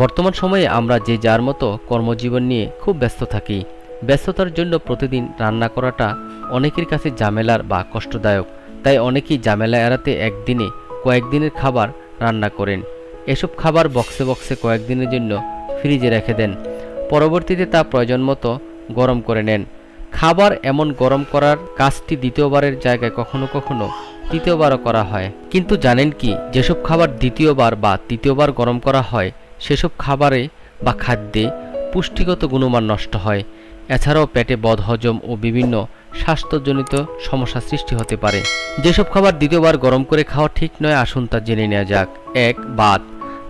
বর্তমান সময়ে আমরা যে যার মতো কর্মজীবন নিয়ে খুব ব্যস্ত থাকি। ব্যস্ততার জন্য প্রতিদিন রান্না করাটা অনেকের কাছে ঝামেলার বা কষ্টদায়ক। তাই অনেকেই ঝামেলা এড়াতে একদিনে কয়েকদিনের খাবার রান্না করেন। এসব খাবার বক্সে বক্সে কয়েকদিনের জন্য ফ্রিজে রেখে দেন। পরবর্তীতে তা প্রয়োজন মতো গরম করে নেন। খাবার এমন গরম করার কাজটি দ্বিতীয়বারের জায়গায় কখনো কখনো তৃতীয়বারও করা হয়। কিন্তু জানেন কি, যেসব খাবার দ্বিতীয়বার বা তৃতীয়বার গরম করা হয় সেসব খাবারে বা খাদ্যে পুষ্টিগত গুণমান নষ্ট হয়। এছাড়াও পেটে বদহজম ও বিভিন্ন স্বাস্থ্যজনিত সমস্যা সৃষ্টি হতে পারে। যেসব খাবার দ্বিতীয়বার গরম করে খাওয়া ঠিক নয়, আসুন তা জেনে নেওয়া যাক। এক ভাত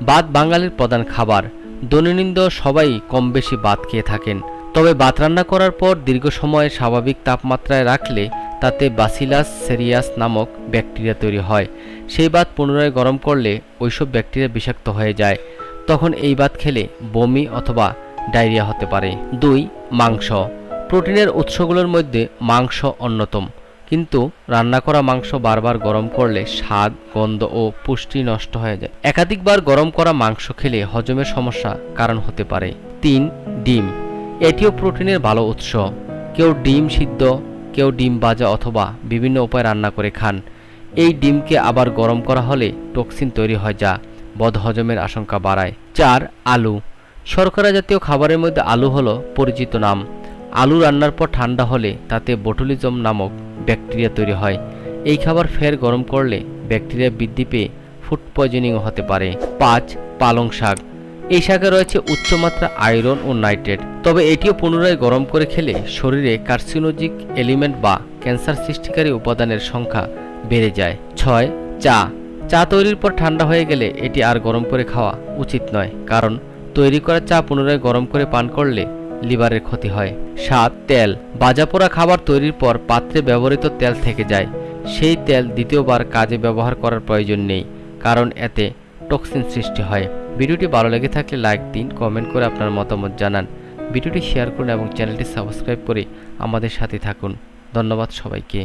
ভাত বাঙালির প্রধান খাবার। দৈনন্দিন সবাই কম বেশি ভাত খেয়ে থাকেন। তবে ভাত রান্না করার পর দীর্ঘ সময় স্বাভাবিক তাপমাত্রায় রাখলে তাতে বাসিলাস সেরিয়াস নামক ব্যাকটেরিয়া তৈরি হয়। সেই ভাত পুনরায় গরম করলে ওইসব ব্যাকটেরিয়া বিষাক্ত হয়ে যায়। তখন এই ভাত খেলে বমি অথবা ডায়রিয়া হতে পারে। দুই, মাংস। প্রোটিনের উৎসগুলোর মধ্যে মাংস অন্যতম। কিন্তু রান্না করা মাংস বারবার গরম করলে স্বাদ, গন্ধ ও পুষ্টি নষ্ট হয়ে যায়। একাধিকবার গরম করা মাংস খেলে হজমের সমস্যা কারণ হতে পারে। তিন, ডিম। এটিও প্রোটিনের ভালো উৎস। কেউ ডিম সিদ্ধ, কেউ ডিম ভাজা অথবা বিভিন্ন উপায়ে রান্না করে খান। এই ডিমকে আবার গরম করা হলে টক্সিন তৈরি হয় যা বদহজমের আশঙ্কা বাড়ায়। চার, আলু। শর্করা জাতীয় খাবারের মধ্যে আলু হলো পরিচিত নাম। আলু রান্নার পর ঠান্ডা হলে তাতে বটুলিজম নামক ব্যাকটেরিয়া তৈরি হয়। এই খাবার ফের গরম করলে ব্যাকটেরিয়া বৃদ্ধি পেয়ে ফুড পয়জনিংও হতে পারে। পাঁচ, পালং শাক। এই শাকে রয়েছে উচ্চমাত্রা আয়রন ও নাইট্রেট। তবে এটিও পুনরায় গরম করে খেলে শরীরে কার্সিনোজিক এলিমেন্ট বা ক্যান্সার সৃষ্টিকারী উপাদানের সংখ্যা বেড়ে যায়। ছয়, চা। চা তৈরির পর ঠান্ডা হয়ে গেলে এটি আর গরম করে খাওয়া উচিত নয়, কারণ তৈরি করা চা পুনরায় গরম করে পান করলে লিভারের ক্ষতি হয়। সাত তেল, বাজাপোড়া খাবার তৈরির পর পাত্রে ব্যবহৃত তেল থেকে যায়। সেই তেল দ্বিতীয়বার কাজে ব্যবহার করার প্রয়োজন নেই, কারণ এতে টক্সিন সৃষ্টি হয়। ভিডিওটি ভালো লেগে থাকলে লাইক দিন, কমেন্ট করে আপনার মতামত জানান। ভিডিওটি শেয়ার করুন এবং চ্যানেলটি সাবস্ক্রাইব করে আমাদের সাথে থাকুন। ধন্যবাদ সবাইকে।